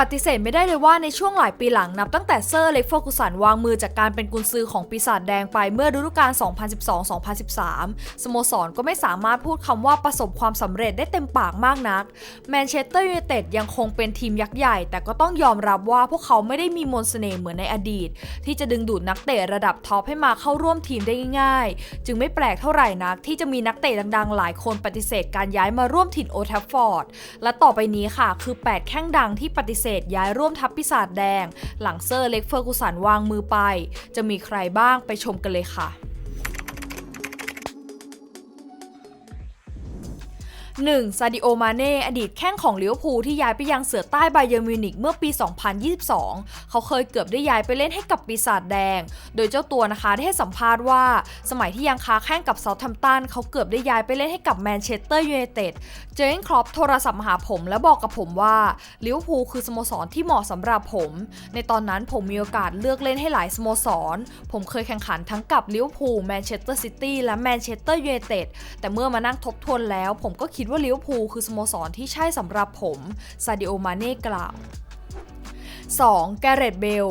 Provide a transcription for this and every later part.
ปฏิเสธไม่ได้เลยว่าในช่วงหลายปีหลังนับตั้งแต่เซอร์เล็กโฟกุสันวางมือจากการเป็นกุนซือของปีศาจแดงไปเมื่อฤดูกาล 2012-2013 สโมสรก็ไม่สามารถพูดคำว่าประสบความสำเร็จได้เต็มปากมากนัก แมนเชสเตอร์ยูไนเต็ดยังคงเป็นทีมยักษ์ใหญ่ แต่ก็ต้องยอมรับว่าพวกเขาไม่ได้มีมนต์เสน่ห์เหมือนในอดีต ที่จะดึงดูดนักเตะระดับท็อปให้มาเข้าร่วมทีมได้ง่าย ๆ จึงไม่แปลกเท่าไหร่นัก ที่จะมีนักเตะดังๆ หลายคนปฏิเสธการย้ายมาร่วมถิ่นโอทัฟฟอร์ด และต่อไปนี้ค่ะ คือ 8 แข้งดังที่ปฏิเสธย้ายร่วมทัพปีศาจแดง หลังเซอร์เล็กเฟอร์กูสันวางมือไป จะมีใครบ้างไปชมกันเลยค่ะ 1. ซาดิโอมาเน่อดีตแข้งของลิเวอร์พูลที่ย้ายไปยังเสือใต้ไบเยอร์มิวนิกเมื่อปี 2022 เขาเคยเกือบได้ย้ายไปเล่นให้กับปีศาจแดง โดยเจ้าตัวนะคะได้ให้สัมภาษณ์ว่า สมัยที่ยังค้าแข่งกับเซาท์แฮมป์ตันเขาเกือบได้ย้ายไปเล่นให้กับแมนเชสเตอร์ยูไนเต็ด เจอเกนครอปโทรศัพท์มาหาผมและบอกกับผมว่าลิเวอร์พูลคือสโมสรที่เหมาะสำหรับผม ในตอนนั้นผมมีโอกาสเลือกเล่นให้หลายสโมสร ผมเคยแข่งขันทั้งกับลิเวอร์พูลแมนเชสเตอร์ซิตี้และแมนเชสเตอร์ยูไนเต็ดแต่เมื่อมานั่งทบทวนแล้ว ผมก็คิดว่าลิเวอร์พูลคือสโมสรที่ใช่สำหรับผมซาดิโอมาเน่กล่าว 2. แกเรตเบล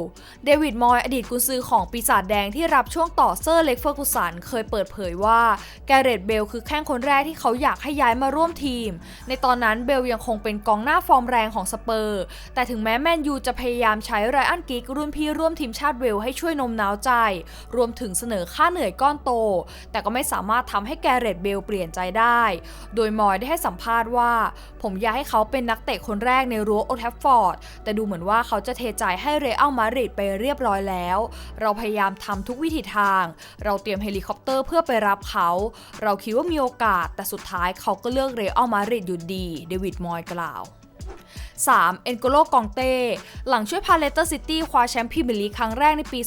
เดวิดมอยอดีตกุนซือของปีศาจแดงที่รับช่วงต่อเซอร์เล็กเฟอร์กูสันเคยเปิดเผยว่าแกเรตเบลคือแข้งคนแรกที่เขาอยากให้ย้ายมาร่วมทีม ในตอนนั้นเบลยังคงเป็นกองหน้าฟอร์มแรงของสเปอร์ แต่ถึงแม้แมนยูจะพยายามใช้ไรอันกิกรุ่นพี่ร่วมทีมชาติเวลให้ช่วยนมน้าวใจ รวมถึงเสนอค่าเหนื่อยก้อนโต แต่ก็ไม่สามารถทำให้แกเรตเบลเปลี่ยนใจได้ โดยมอยได้ให้สัมภาษณ์ว่า ผมอยากให้เขาเป็นนักเตะคนแรกในรั้วโอแทฟฟอร์ดแต่ดูเหมือนว่าเขาจะเทใจให้เรอัลมาดริดไปเรียบร้อยแล้ว เราพยายามทำทุกวิถีทาง เราเตรียมเฮลิคอปเตอร์เพื่อไปรับเขา เราคิดว่ามีโอกาสแต่สุดท้ายเขาก็เลือกเรอัลมาดริดอยู่ดี เดวิดมอยกล่าว 3. เอ็นโกโลกองเต้ หลังช่วยพาเลสเตอร์ซิตี้คว้าแชมป์พรีเมียร์ลีกครั้งแรกในปี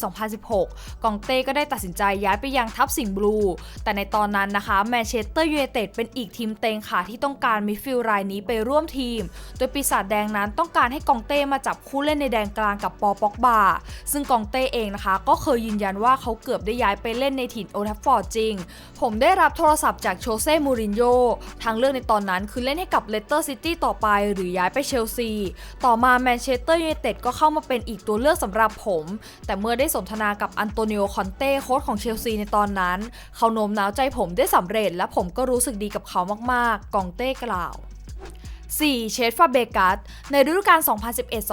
2016 กองเต้ก็ได้ตัดสินใจย้ายไปยังทัพสิงห์บลู แต่ในตอนนั้นนะคะแมนเชสเตอร์ยูไนเต็ดเป็นอีกทีมเต็งค่ะที่ต้องการมิดฟิลด์รายนี้ไปร่วมทีม โดยปีศาจแดงนั้นต้องการให้กองเต้มาจับคู่เล่นในแดนกลางกับปอปอกบา ซึ่งกองเต้เองนะคะ ก็เคยยืนยันว่าเขาเกือบได้ย้ายไปเล่นในถิ่นโอทัฟฟอร์ดจริง ผมได้รับโทรศัพท์จากโชเซ่ มูรินโญ่ ทางเลือกในตอนนั้นคือเล่นให้กับเลสเตอร์ซิตี้ต่อไป หรือย้ายไปเชลซีต่อมาแมนเชสเตอร์ยูไนเต็ดก็เข้ามาเป็นอีกตัวเลือกสำหรับผม แต่เมื่อได้สนทนากับอันโตนิโอคอนเต้โค้ชของเชลซีในตอนนั้น เขาโน้มน้าวใจผมได้สำเร็จ และผมก็รู้สึกดีกับเขามากๆ กองเต้กล่าว 4. เชฟฟาเบกัสในฤดูกาล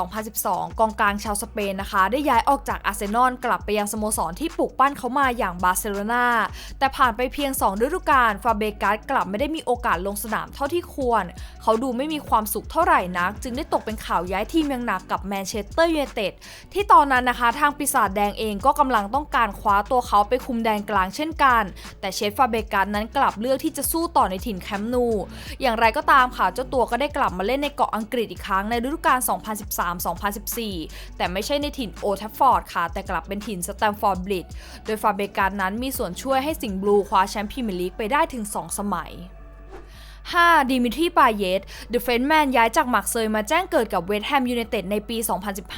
2011-2012 กองกลางชาวสเปนนะคะ ได้ย้ายออกจากอาร์เซนอลกลับไปยังสโมสรที่ปลูกปั้นเขามาอย่างบาร์เซโลนาแต่ผ่านไปเพียง 2 ฤดูกาลฟาเบกัสกลับไม่ได้มีโอกาสลงสนามเท่าที่ควร เขาดูไม่มีความสุขเท่าไหร่นัก จึงได้ตกเป็นข่าวย้ายทีมอย่างหนักกับแมนเชสเตอร์ยูไนเต็ดที่ตอนนั้นนะคะ ทางปีศาจแดงเองก็กำลังต้องการคว้าตัวเขาไปคุมแดนกลางเช่นกัน แต่เชฟฟาเบกัสนั้นกลับเลือกที่จะสู้ต่อในถิ่นแคมป์นู อย่างไรก็ตามค่ะเจ้าตัวก็ได้กลับมาเล่นในเกาะอังกฤษอีกครั้งในฤดูกาล 2013-2014 แต่ไม่ใช่ในถิ่นโอทัฟฟอร์ดค่ะ แต่กลับเป็นถิ่นสแตมฟอร์ดบริดโดยฟาเบการนั้นมีส่วนช่วยให้สิงห์บลูคว้าแชมป์พรีเมียร์ลีกไปได้ถึง 2 สมัย 5. ดิมิทรีปาเยตเดอะเฟนแมนย้ายจากมักเซยมาแจ้งเกิดกับเวสต์แฮมยูไนเต็ดในปี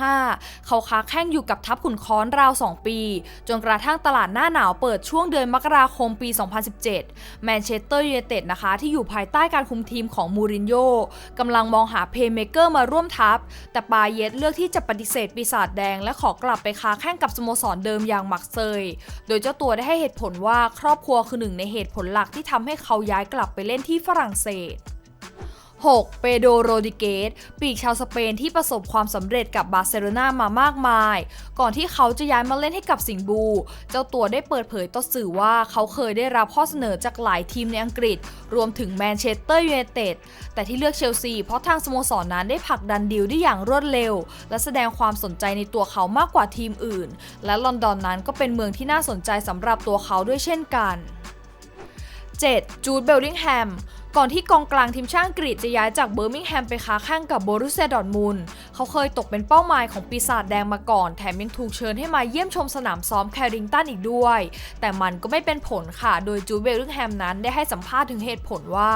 2015 เขาค้าแข่งอยู่กับทัพขุนค้อนราว 2 ปี จนกระทั่งตลาดหน้าหนาวเปิดช่วงเดือนมกราคมปี 2017 แมนเชสเตอร์ยูไนเต็ดนะคะที่อยู่ภายใต้การคุมทีมของมูรินโญ่กำลังมองหาเพย์เมเกอร์มาร่วมทัพ แต่ปาเยตเลือกที่จะปฏิเสธปีศาจแดง และขอกลับไปค้าแข่งกับสโมสรเดิมอย่างมักเซย โดยเจ้าตัวได้ให้เหตุผลว่าครอบครัวคือหนึ่งในเหตุผลหลักที่ทำให้เขาย้ายกลับไปเล่นที่ฝรั่งเศส 6. เปโดโรดิเกส ปีกชาวสเปนที่ประสบความสำเร็จกับบาร์เซโลนามามากมาย ก่อนที่เขาจะย้ายมาเล่นให้กับสิงบู เจ้าตัวได้เปิดเผยต่อสื่อว่าเขาเคยได้รับข้อเสนอจากหลายทีมในอังกฤษ รวมถึงแมนเชสเตอร์ยูไนเต็ด แต่ที่เลือกเชลซีเพราะทางสโมสรนนั้นได้ผลักดันดีลได้อย่างรวดเร็ว และแสดงความสนใจในตัวเขามากกว่าทีมอื่น และลอนดอนนั้นก็เป็นเมืองที่น่าสนใจสำหรับตัวเขาด้วยเช่นกัน 7. จูดเบลลิงแฮม ก่อนที่กองกลางทีมชาติอังกฤษจะย้ายจากเบอร์มิงแฮมไปค้าแข้งกับโบรุสเซียดอร์ทมุน เขาเคยตกเป็นเป้าหมายของปีศาจแดงมาก่อน แถมยังถูกเชิญให้มาเยี่ยมชมสนามซ้อมแคริงตันอีกด้วย แต่มันก็ไม่เป็นผลค่ะ โดยจูเบลลิงแฮมนั้นได้ให้สัมภาษณ์ถึงเหตุผลว่า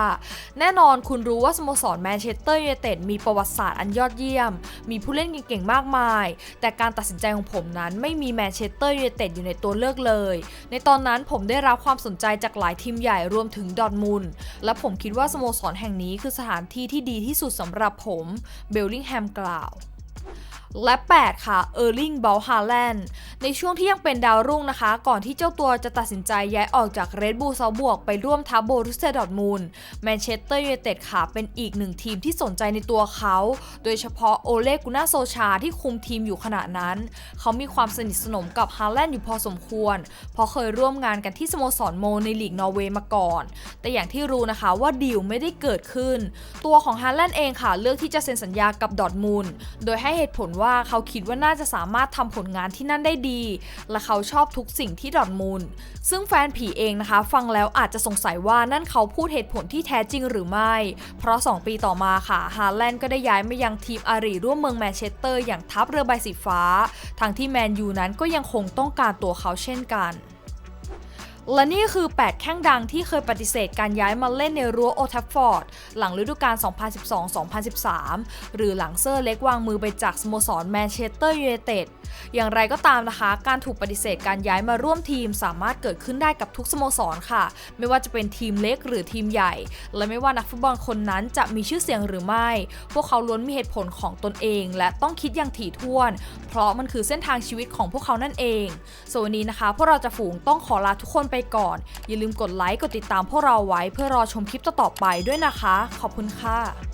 แน่นอนคุณรู้ว่าสโมสรแมนเชสเตอร์ยูไนเต็ดมีประวัติศาสตร์อันยอดเยี่ยม มีผู้เล่นเก่งๆมากมาย แต่การตัดสินใจของผมนั้นไม่มีแมนเชสเตอร์ยูไนเต็ดอยู่ในตัวเลือกเลย ในตอนนั้นผมได้รับความสนใจจากหลายทีมใหญ่รวมถึงดอทมุนและผมคิดว่าสโมสรแห่งนี้คือสถานที่ที่ดีที่สุดสำหรับผม เบลลิงแฮมกล่าว และ 8 ค่ะเออร์ลิงเบลฮาแลนด์ในช่วงที่ยังเป็นดาวรุ่งนะคะ ก่อนที่เจ้าตัวจะตัดสินใจย้ายออกจากเรดบูลซาบวกไปร่วมทัพโบรุสเซดอร์ทมูลแมนเชสเตอร์ยูไนเต็ดค่ะ เป็นอีกหนึ่งทีมที่สนใจในตัวเขา โดยเฉพาะโอเลกุน่าโซชาที่คุมทีมอยู่ขณะนั้น เขามีความสนิทสนมกับฮาแลนด์อยู่พอสมควร เพราะเคยร่วมงานกันที่สโมสรโมในลีกนอร์เวย์มาก่อน แต่อย่างที่รู้นะคะว่าดีลไม่ได้เกิดขึ้น ตัวของฮาแลนด์เองค่ะเลือกที่จะเซ็นสัญญากับดอร์ทมูลโดยให้เหตุผลว่าเขาคิดว่าน่าจะสามารถทำผลงานที่นั่นได้ดี และเขาชอบทุกสิ่งที่ดอร์ทมูลซึ่งแฟนผีเองนะคะ ฟังแล้วอาจจะสงสัยว่านั่นเขาพูดเหตุผลที่แท้จริงหรือไม่ เพราะ 2 ปีต่อมาค่ะฮาแลนด์ก็ได้ย้ายมายังทีมอารีร่วมเมืองแมนเชสเตอร์อย่างทัพเรือใบสีฟ้า ทางที่แมนยูนั้นก็ยังคงต้องการตัวเขาเช่นกัน และนี่คือ 8 แข้งดังที่เคยปฏิเสธการย้ายมาเล่นในรั้วโอทัฟฟอร์ด หลังฤดูกาล 2012-2013 หรือหลังเซอร์เล็กวางมือไปจากสโมสรแมนเชสเตอร์ยูไนเต็ด อย่างไรก็ตามนะคะ การถูกปฏิเสธการย้ายมาร่วมทีมสามารถเกิดขึ้นได้กับทุกสโมสรค่ะ ไม่ว่าจะเป็นทีมเล็กหรือทีมใหญ่ และไม่ว่านักฟุตบอลคนนั้นจะมีชื่อเสียงหรือไม่ พวกเขาล้วนมีเหตุผลของตนเอง และต้องคิดอย่างถี่ถ้วน เพราะมันคือเส้นทางชีวิตของพวกเขานั่นเองส่วนวันนี้นะคะ พวกเราจะฝูงต้องขอลาทุกคนไปก่อน อย่าลืมกดไลค์กดติดตามพวกเราไว้เพื่อรอชมคลิปต่อๆไปด้วยนะคะ ขอบคุณค่ะ